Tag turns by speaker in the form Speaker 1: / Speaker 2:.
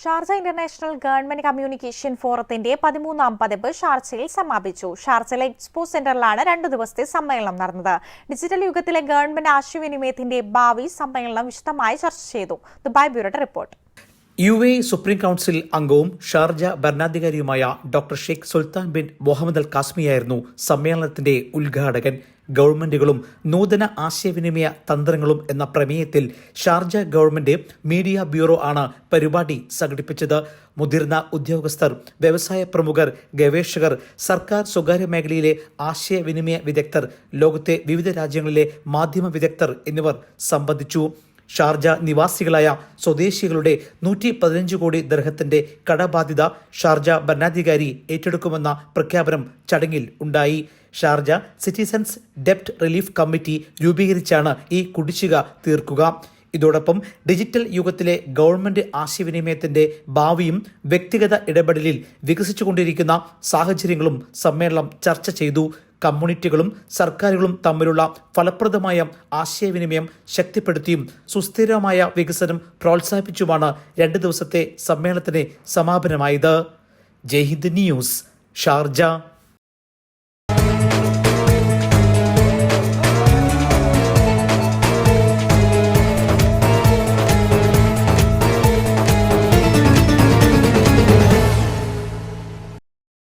Speaker 1: Sharjah international government communication ഫോറത്തിന്റെ പതിമൂന്നാം പതിപ്പ് ഷാർജയിൽ സമാപിച്ചു. ഷാർജയിലെ എക്സ്പോ സെന്ററിലാണ് രണ്ടു ദിവസത്തെ സമ്മേളനം നടന്നത്. ഡിജിറ്റൽ യുഗത്തിലെ ഗവൺമെന്റ് ആശയവിനിമയത്തിന്റെ ഭാവി സമ്മേളനം വിശദമായി ചർച്ച ചെയ്തു. Dubai ബ്യൂറോയുടെ report.
Speaker 2: U A supreme council അംഗവും Sharjah ഭരണാധികാരിയുമായ doctor Sheikh Sultan bin Muhammad al കാസ്മിയായിരുന്നു സമ്മേളനത്തിന്റെ ഉദ്ഘാടകൻ. ഗവൺമെന്റുകളും നൂതന ആശയവിനിമയ തന്ത്രങ്ങളും എന്ന പ്രമേയത്തിൽ ഷാർജ ഗവൺമെന്റ് മീഡിയ ബ്യൂറോ ആണ് പരിപാടി സംഘടിപ്പിച്ചത്. മുതിർന്ന ഉദ്യോഗസ്ഥർ വ്യവസായ പ്രമുഖർ ഗവേഷകർ സർക്കാർ സ്വകാര്യ മേഖലയിലെ ആശയവിനിമയ വിദഗ്ധർ ലോകത്തെ വിവിധ രാജ്യങ്ങളിലെ മാധ്യമ വിദഗ്ധർ എന്നിവർ സംബന്ധിച്ചു. ഷാർജ നിവാസികളായ സ്വദേശികളുടെ നൂറ്റി പതിനഞ്ച് കോടി ദർഹത്തിന്റെ കടബാധ്യത ഷാർജ ഭരണാധികാരി ഏറ്റെടുക്കുമെന്ന പ്രഖ്യാപനം ചടങ്ങിൽ ഉണ്ടായി. ഷാർജ സിറ്റിസൻസ് ഡെപ്റ്റ് റിലീഫ് കമ്മിറ്റി രൂപീകരിച്ചാണ് ഈ കുടിശ്ശിക തീർക്കുക. ഇതോടൊപ്പം ഡിജിറ്റൽ യുഗത്തിലെ ഗവൺമെന്റ് ആശയവിനിമയത്തിന്റെ ഭാവിയും വ്യക്തിഗത ഇടപെടലിൽ വികസിച്ചുകൊണ്ടിരിക്കുന്ന സാഹചര്യങ്ങളും സമ്മേളനം ചർച്ച ചെയ്തു. കമ്മ്യൂണിറ്റികളും സർക്കാരുകളും തമ്മിലുള്ള ഫലപ്രദമായ ആശയവിനിമയം ശക്തിപ്പെടുത്തിയും സുസ്ഥിരമായ വികസനം പ്രോത്സാഹിപ്പിച്ചുമാണ് രണ്ട് ദിവസത്തെ സമ്മേളനത്തിന് സമാപനമായത്. Jaihind news Sharjah.